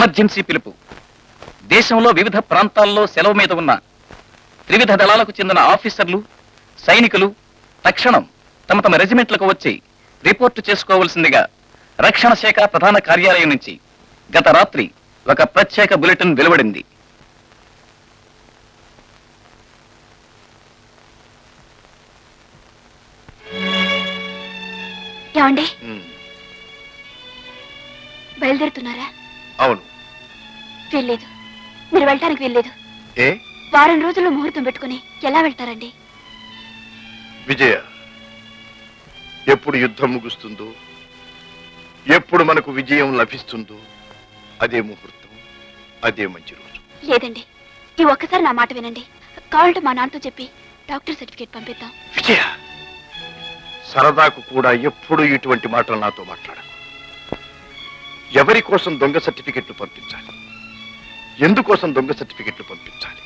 Emergency పిలుపు. దేశంలో వివిధ ప్రాంతాల్లో సెలవు మీద ఉన్న త్రివిధ దళాలకు చెందిన ఆఫీసర్లు సైనికులు తక్షణం తమ తమ రెజిమెంట్లకు వచ్చి రిపోర్టు చేసుకోవలసిందిగా రక్షణ శాఖ ప్రధాన కార్యాలయం నుంచి గత రాత్రి ఒక ప్రత్యేక బులెటిన్ వెలువడింది. బయలుదేరుతున్నారా? అవును. వెళ్ళలేదు. మీరు వెళ్ళటానికి వెళ్ళలేదు. ఏ? వారం రోజుల్లో ముహూర్తం పెట్టుకుని ఎలా వెళ్తారండి? విజయ ఎప్పుడు యుద్ధం ముగుస్తుందో ఎప్పుడు మనకు విజయం లభిస్తుందో అదే ముహూర్తం అదే మంచి రోజు. లేదండి. ఈ ఒక్కసారి నా మాట వినండి. కావాలంటే మా నాన్నతో చెప్పి డాక్టర్ సర్టిఫికేట్ పంపిద్దాం. విజయ సరదాకు కూడా ఎప్పుడు ఇటువంటి మాటలు నాతో మాట్లాడకు. ఎవరి కోసం దొంగ సర్టిఫికెట్లు పంపించాలి? ఎందుకోసం దొంగ సర్టిఫికెట్లు పంపించాలి?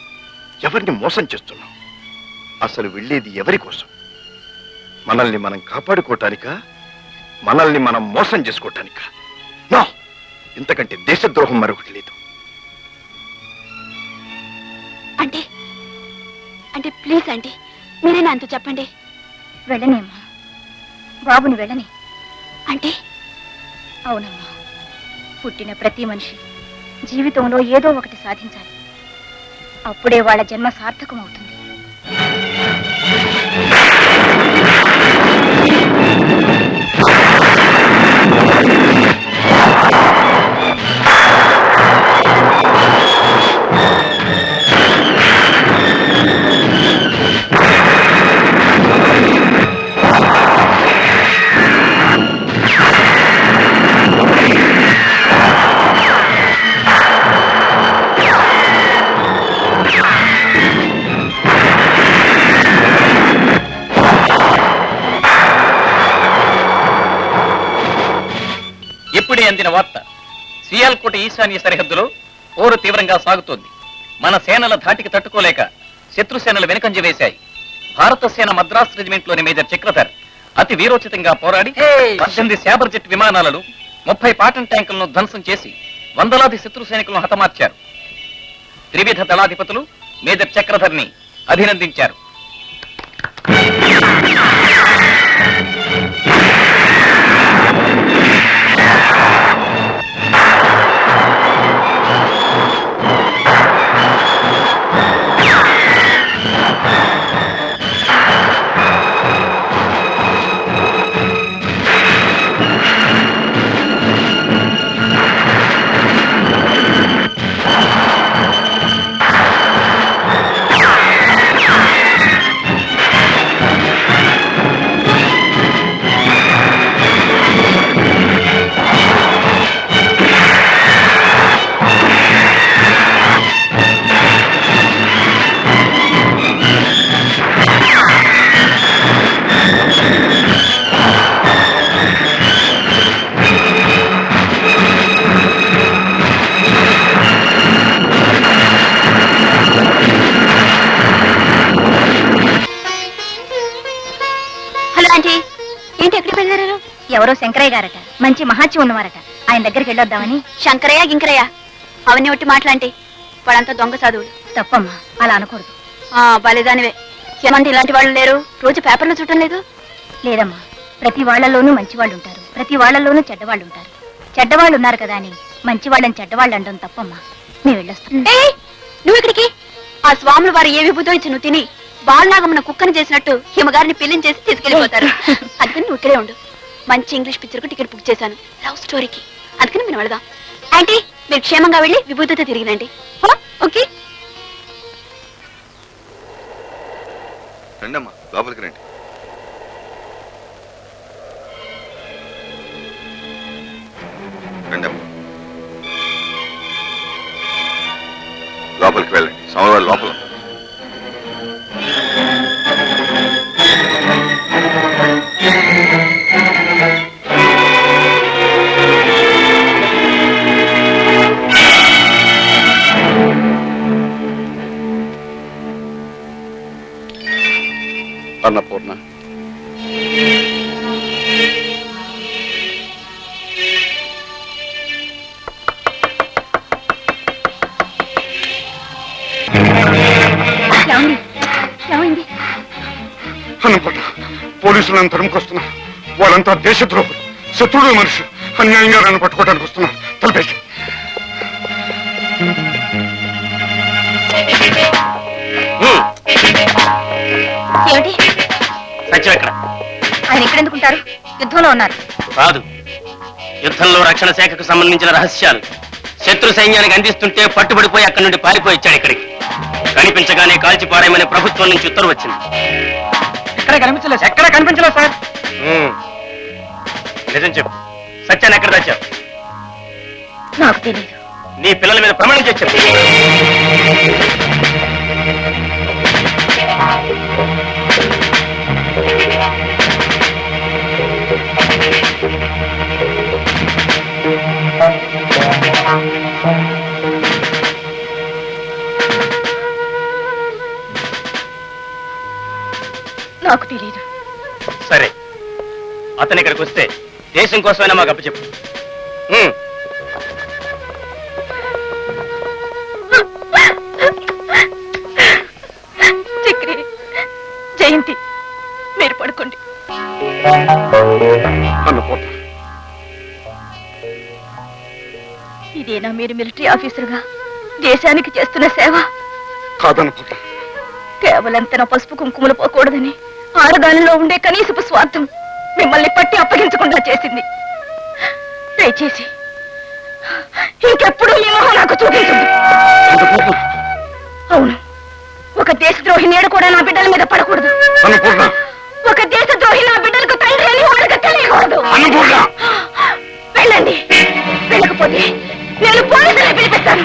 ఎవరిని మోసం చేస్తున్నాం అసలు వెళ్ళేది ఎవరి కోసం? మనల్ని మనం కాపాడుకోవటానికా మనల్ని మనం మోసం చేసుకోవటానికా నో! ఇంతకంటే దేశద్రోహం మరొకటి లేదు. అంటే అంటే ప్లీజ్ అండి మీరే నాతో చెప్పండి? వెళ్ళనేమ్మా బాబుని వెళ్ళని. అంటే? అవునమ్మా. పుట్టిన ప్రతి మనిషి జీవితంలో ఏదో ఒకటి సాధించాలి. అప్పుడే వాళ్ళ జన్మ సార్థకం అవుతుంది ఇప్పుడే అందిన వార్త. సియాల్కోట ఈశాన్య సరిహద్దులో పోరు తీవ్రంగా సాగుతోంది. మన సేనల ధాటికి తట్టుకోలేక శత్రు సేనలు వెనుకంజ వేశాయి. భారత సేన మద్రాస్ రెజిమెంట్లోని మేజర్ చక్రధర్ అతి వీరోచితంగా పోరాడి పద్దెనిమిది శాబర్ జెట్ విమానాలను ముప్పై పాటన్ ట్యాంకులను ధ్వంసం చేసి వందలాది శత్రు సైనికులను హతమార్చారు. త్రివిధ దళాధిపతులు మేజర్ చక్రధర్ని అభినందించారు. ఎవరో శంకరయ్య గారట. మంచి మహాత్యం ఉన్నవారట. ఆయన దగ్గరికి వెళ్ళొద్దామని. శంకరయ్య గింకరయ్య అవన్నీ ఒట్టి మాట్లాంటి వాళ్ళంతా దొంగ చదువులు తప్పమ్మా అలా అనకూడదు. ఆ బలిదానివే. ఏమంటే ఇలాంటి వాళ్ళు లేరు? రోజు పేపర్లో చూడటం లేదు? లేదమ్మా ప్రతి వాళ్ళలోనూ మంచి వాళ్ళు ఉంటారు ప్రతి వాళ్ళలోనూ చెడ్డవాళ్ళు ఉంటారు చెడ్డవాళ్ళు ఉన్నారు కదా అని మంచి వాళ్ళని చెడ్డవాళ్ళు అనడం తప్పమ్మా. మేము వెళ్ళొస్తాం. ఏయ్, నువ్వు ఇక్కడికి? ఆ స్వాములు వారు ఏ విభూతో ఇచ్చి నువ్వు తిని బాలనాగమ్మను కుక్కను చేసినట్టు హిమగారిని పెళ్ళిని చేసి తీసుకెళ్ళిపోతారు అందుకని నువ్వు ఇక్కడే ఉండు. మంచి ఇంగ్లీష్ పిక్చర్కు టికెట్ బుక్ చేశాను. లవ్ స్టోరీకి. అందుకని మేము వెళదాం ఆంటీ మీరు క్షేమంగా వెళ్ళి విభూతితో తిరిగినండి ఓకే. రండమ్మా లోపలికి రండి. రండమ్మా. లోపలికి వెళ్ళండి. సమవారు లోపల అన్నపూర్ణ. అనుకున్నా పోలీసులు నన్ను తరుముకొస్తున్నా వాళ్ళంతా దేశద్రోహులు శత్రుడు మనుషులు. అన్యాయంగా నన్ను పట్టుకోవడానికి వస్తున్నా. తలపేసి. ఏంటి ఆయన ఎక్కడెందుకుంటారు? యుద్ధంలో ఉన్నారు. కాదు. యుద్ధంలో రక్షణ శాఖకు సంబంధించిన రహస్యాలు. శత్రు సైన్యానికి అందిస్తుంటే పట్టుబడిపోయి అక్కడి నుండి పారిపోయి ఇచ్చాడు ఇక్కడికి. కనిపించగానే కాల్చి పారేయమని ప్రభుత్వం నుంచి ఉత్తర్వు వచ్చింది. ఎక్కడ కనిపించలేదు ఎక్కడ కనిపించలేదు సార్? నిజం చెప్పు. సత్యాన్ని ఎక్కడ తెచ్చావు నాకు తెలియదు నీ పిల్లల మీద ప్రమాణం చేసి చెప్పు. నాకు తెలియదు సరే. అతను ఇక్కడికి వస్తే దేశం కోసమైనా మాకు అప్పచెప్పు. చక్రి జయంతి మీరు పడుకోండి. అన్నపూర్ణ ఇదేనా మీరు మిలిటరీ ఆఫీసర్గా? దేశానికి చేస్తున్న సేవ? కాదనుకుంటా కేవలం తన పసుపు కుంకుమలు పోకూడదని ఆరదానిలో ఉండే కనీసపు స్వార్థం మిమ్మల్ని పట్టి అప్పగించకుండా చేసింది. దయచేసి ఇంకెప్పుడు నాకు చూపించండి అవును. ఒక దేశద్రోహి నేడు కూడా నా బిడ్డల మీద పడకూడదు.